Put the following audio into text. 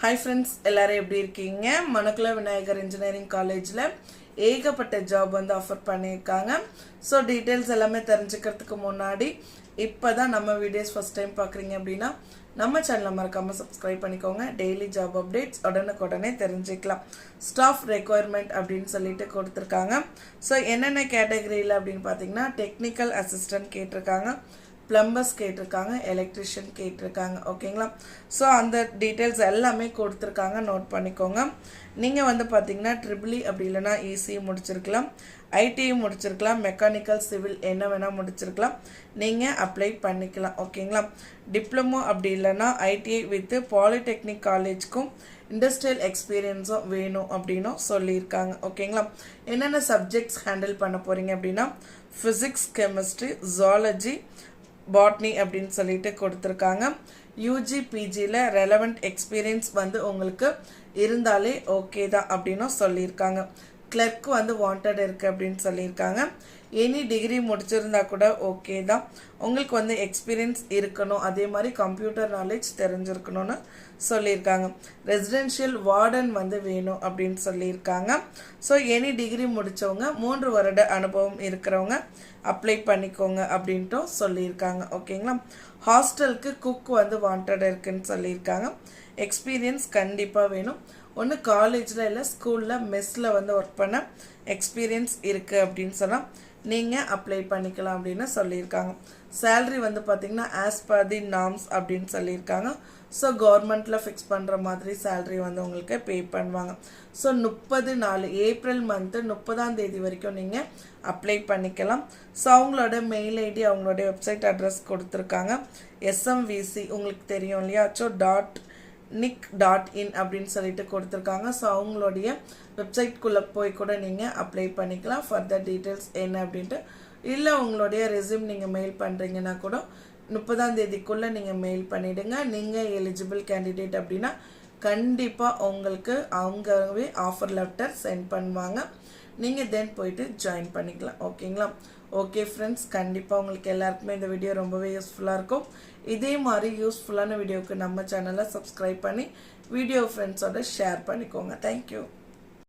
Hi friends எல்லாரும் எப்படி இருக்கீங்க? மணக்குல விநாயகர் இன்ஜினியரிங் காலேஜில் ஏகப்பட்ட ஜாப் வந்து ஆஃபர் பண்ணியிருக்காங்க. ஸோ டீட்டெயில்ஸ் எல்லாமே தெரிஞ்சுக்கிறதுக்கு முன்னாடி இப்போ தான் நம்ம வீடியோஸ் ஃபஸ்ட் டைம் பார்க்குறீங்க அப்படின்னா நம்ம சேனலை மறக்காமல் சப்ஸ்கிரைப் பண்ணிக்கோங்க. டெய்லி ஜாப் அப்டேட்ஸ் உடனுக்குடனே தெரிஞ்சுக்கலாம். ஸ்டாஃப் ரெக்குவயர்மெண்ட் அப்படின்னு சொல்லிட்டு கொடுத்துருக்காங்க. ஸோ என்னென்ன கேட்டகரியில் அப்படின்னு பார்த்தீங்கன்னா டெக்னிக்கல் அசிஸ்டன்ட் கேட்டிருக்காங்க. ப்ளம்பர்ஸ் கேட்டிருக்காங்க எலக்ட்ரிஷியன் கேட்டிருக்காங்க ஓகேங்களா ஸோ அந்த டீட்டெயில்ஸ் எல்லாமே கொடுத்துருக்காங்க நோட் பண்ணிக்கோங்க. நீங்கள் வந்து பார்த்தீங்கன்னா ட்ரிபிளி e அப்படி இல்லைன்னா ஈஸி முடிச்சிருக்கலாம். ஐடிஐ முடிச்சிருக்கலாம். மெக்கானிக்கல் சிவில் என்ன வேணால் முடிச்சிருக்கலாம். நீங்கள் அப்ளை பண்ணிக்கலாம் ஓகேங்களா டிப்ளமோ அப்படி இல்லைன்னா ஐடிஐ வித்து பாலிடெக்னிக் காலேஜ்க்கும் இண்டஸ்ட்ரியல் எக்ஸ்பீரியன்ஸும் வேணும் அப்படின்னும் சொல்லியிருக்காங்க ஓகேங்களா என்னென்ன சப்ஜெக்ட்ஸ் ஹேண்டில் பண்ண போகிறீங்க அப்படின்னா ஃபிசிக்ஸ் கெமிஸ்ட்ரி ஜாலஜி பாட்னி அப்படின்னு சொல்லிட்டு கொடுத்துருக்காங்க. யூஜி பிஜியில் ரெலவெண்ட் எக்ஸ்பீரியன்ஸ் வந்து உங்களுக்கு இருந்தாலே ஓகே தான் அப்படின்னும் சொல்லியிருக்காங்க. கிளர்க் வந்து வாண்டட் இருக்குது அப்படின்னு சொல்லியிருக்காங்க. எனி டிகிரி முடிச்சிருந்தா கூட ஓகே தான். உங்களுக்கு வந்து எக்ஸ்பீரியன்ஸ் இருக்கணும். அதே மாதிரி கம்ப்யூட்டர் நாலேஜ் தெரிஞ்சிருக்கணும்னு சொல்லியிருக்காங்க. ரெசிடென்ஷியல் வார்டன் வந்து வேணும் அப்படின்னு சொல்லியிருக்காங்க. ஸோ எனி டிகிரி முடித்தவங்க மூன்று வருட அனுபவம் இருக்கிறவங்க அப்ளை பண்ணிக்கோங்க அப்படின்ட்டும் சொல்லியிருக்காங்க. ஓகேங்களா ஹாஸ்டலுக்கு குக் வந்து வாண்டட் இருக்குன்னு சொல்லியிருக்காங்க. எக்ஸ்பீரியன்ஸ் கண்டிப்பாக வேணும். ஒன்று காலேஜில் இல்லை ஸ்கூலில் மெஸ்ஸில் வந்து ஒர்க் பண்ண எக்ஸ்பீரியன்ஸ் இருக்குது அப்படின்னு சொன்னால் நீங்கள் அப்ளை பண்ணிக்கலாம் அப்படின்னு சொல்லியிருக்காங்க. சேல்ரி வந்து பார்த்திங்கன்னா ஆஸ் பர் தி நாம்ஸ் அப்படின்னு சொல்லியிருக்காங்க. ஸோ கவர்மெண்ட்டில் ஃபிக்ஸ் பண்ணுற மாதிரி சேல்ரி வந்து உங்களுக்கு பே பண்ணுவாங்க. ஸோ முப்பது நாலு ஏப்ரல் மந்த்து முப்பதாம் தேதி வரைக்கும் நீங்கள் அப்ளை பண்ணிக்கலாம். ஸோ அவங்களோட மெயில் ஐடி அவங்களோட வெப்சைட் அட்ரஸ் கொடுத்துருக்காங்க. எஸ்எம்விசி உங்களுக்கு தெரியும் இல்லையா? So dot nic dot in அப்படின்னு சொல்லிட்டு கொடுத்துருக்காங்க. ஸோ அவங்களுடைய வெப்சைட்குள்ளே போய் கூட நீங்கள் அப்ளை பண்ணிக்கலாம். ஃபர்தர் டீட்டெயில்ஸ் என்ன அப்படின்ட்டு. இல்லை உங்களுடைய ரெஸ்யூம் நீங்கள் மெயில் பண்ணுறீங்கன்னா கூட முப்பதாம் தேதிக்குள்ளே நீங்கள் மெயில் பண்ணிவிடுங்க நீங்கள் எலிஜிபிள் கேண்டிடேட் அப்படின்னா கண்டிப்பாக உங்களுக்கு அவங்கவே ஆஃபர் லெட்டர் சென்ட் பண்ணுவாங்க. நீங்கள் தென் போயிட்டு ஜாயின் பண்ணிக்கலாம். ஓகேங்களா ஓகே ஃப்ரெண்ட்ஸ் கண்டிப்பாக உங்களுக்கு எல்லாருக்குமே இந்த வீடியோ ரொம்பவே யூஸ்ஃபுல்லாக இருக்கும். இதே மாதிரி யூஸ்ஃபுல்லான வீடியோவுக்கு நம்ம சேனலை சப்ஸ்கிரைப் பண்ணி வீடியோ ஃப்ரெண்ட்ஸோட ஷேர் பண்ணிக்கோங்க. தேங்க்யூ